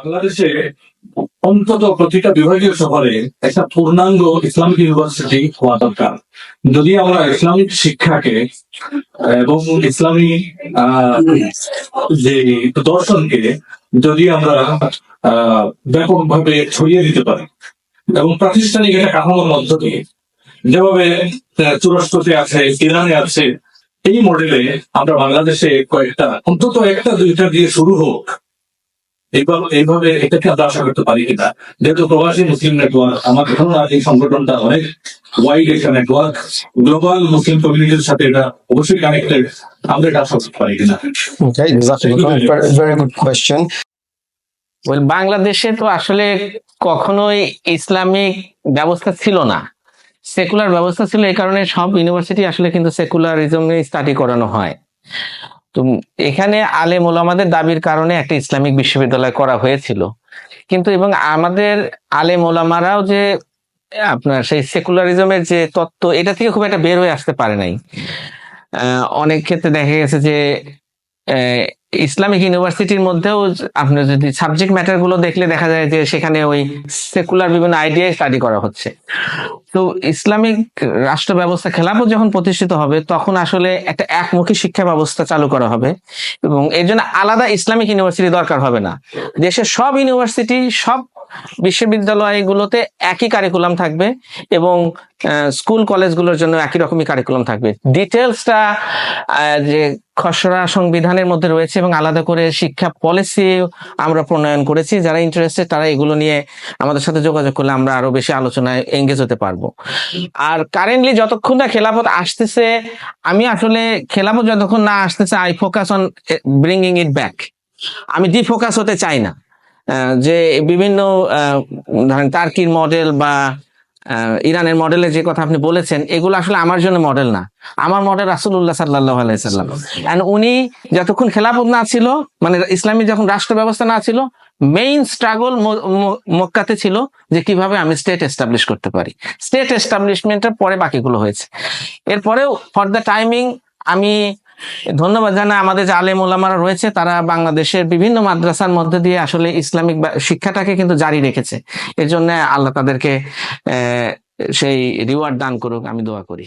বাংলাদেশে অন্তত প্রতিটা বিভাগীয় শহরে একটা পূর্ণাঙ্গ ইসলামিক ইউনিভার্সিটি হওয়া দরকার। যদি আমরা ইসলামিক শিক্ষাকে এবং ইসলামী যে দর্শনকে যদি আমরা ব্যাপকভাবে ছড়িয়ে দিতে পারি এবং প্রাতিষ্ঠানিক একটা কাঠামোর মধ্য দিয়ে যেভাবে তুরস্কতে আছে, ইরানে আছে, এই মডেলে আমরা বাংলাদেশে কয়েকটা, অন্তত একটা দুইটা দিয়ে শুরু হোক এইভাবে এইভাবে এটাকে আমরা আশা করতে পারি কিনা। যেহেতু প্রবাসী মুসলিম নেটওয়ার্ক আমার ধারণা এই সংগঠনটা অনেক ওয়াইড একটা নেটওয়ার্ক গ্লোবাল মুসলিম কমিউনিটির সাথে এটা অবশ্যই কানেক্টেড আমরা এটা আশা করতে পারি কিনা। Good question. ওই বাংলাদেশে তো আসলে কখনোই ইসলামিক ব্যবস্থা ছিল না। সেকুলার ব্যবস্থা ছিল এই কারণে সব ইউনিভার্সিটি আসলে কিন্তু সেকুলারিজম স্টাডি করানো হয়। তো এখানে আলেম ওলামাদের দাবির কারণে একটা ইসলামিক বিশ্ববিদ্যালয় করা হয়েছিল। কিন্তু এবং আমাদের আলেম ওলামারাও যে, আপনার সেই সেকুলারিজমের যে তত্ত্ব, এটা থেকে খুব একটা বের হয়ে আসতে পারে নাই। অনেক ক্ষেত্রে দেখা গেছে যে ইসলামিক ইউনিভার্সিটির মধ্যেও আপনি যদি সাবজেক্ট ম্যাটারগুলো দেখলে দেখা যায় যে সেখানে ওই সেকুলার বিভিন্ন আইডিয়া স্টাডি করা হচ্ছে। তো ইসলামিক রাষ্ট্র ব্যবস্থা খেলাফত যখন প্রতিষ্ঠিত হবে, তখন আসলে একটা একমুখী শিক্ষা ব্যবস্থা চালু করা হবে এবং এর জন্য আলাদা ইসলামিক ইউনিভার্সিটি দরকার হবে না। দেশের সব ইউনিভার্সিটি, সব বিশ্ববিদ্যালয়গুলোতে একই কারিকুলাম থাকবে এবং স্কুল কলেজগুলোর জন্য একই রকমই কারিকুলাম থাকবে। ডিটেলসটা যে খসড়া সংবিধানের মধ্যে রয়েছে এবং আলাদা করে শিক্ষা পলিসি আমরা প্রণয়ন করেছি, যারা ইন্টারেস্টেড তারা এগুলো নিয়ে আমাদের সাথে যোগাযোগ করলে আমরা আরও বেশি আলোচনায় এঙ্গেজ হতে পারব। আর কারেন্টলি যতক্ষণ না খেলাফত আসতেছে, আমি আসলে খেলাফত যতক্ষণ না আসতেছে I focus on bringing it back আমি ডিফোকাস হতে চাই না। যে বিভিন্ন টার্কির মডেল বা ইরানের মডেলে যে কথা আপনি বলেছেন, এগুলো আসলে আমার জন্য মডেল না। আমার মডেল রাসুল্লাহ সাল্লাহ আলাইসাল্লাম এন্ড উনি যতক্ষণ খেলাফত না ছিল মানে ইসলামী যখন রাষ্ট্র ব্যবস্থা না ছিল মেইন স্ট্রাগল মক্কাতে ছিল যে কীভাবে আমি স্টেট এস্টাবলিশ করতে পারি। স্টেট এস্টাবলিশমেন্টের পরে বাকিগুলো হয়েছে। এরপরেও ফর দ্য টাইমিং আমি ধন্যবাদ জানা, আমাদের যে আলেম ওলামারা রয়েছে, তারা বাংলাদেশের বিভিন্ন মাদ্রাসার মধ্যে দিয়ে আসলে ইসলামিক শিক্ষাটাকে কিন্তু জারি রেখেছে। এর জন্য আল্লাহ তাদেরকে সেই রিওয়ার্ড দান করুক, আমি দোয়া করি।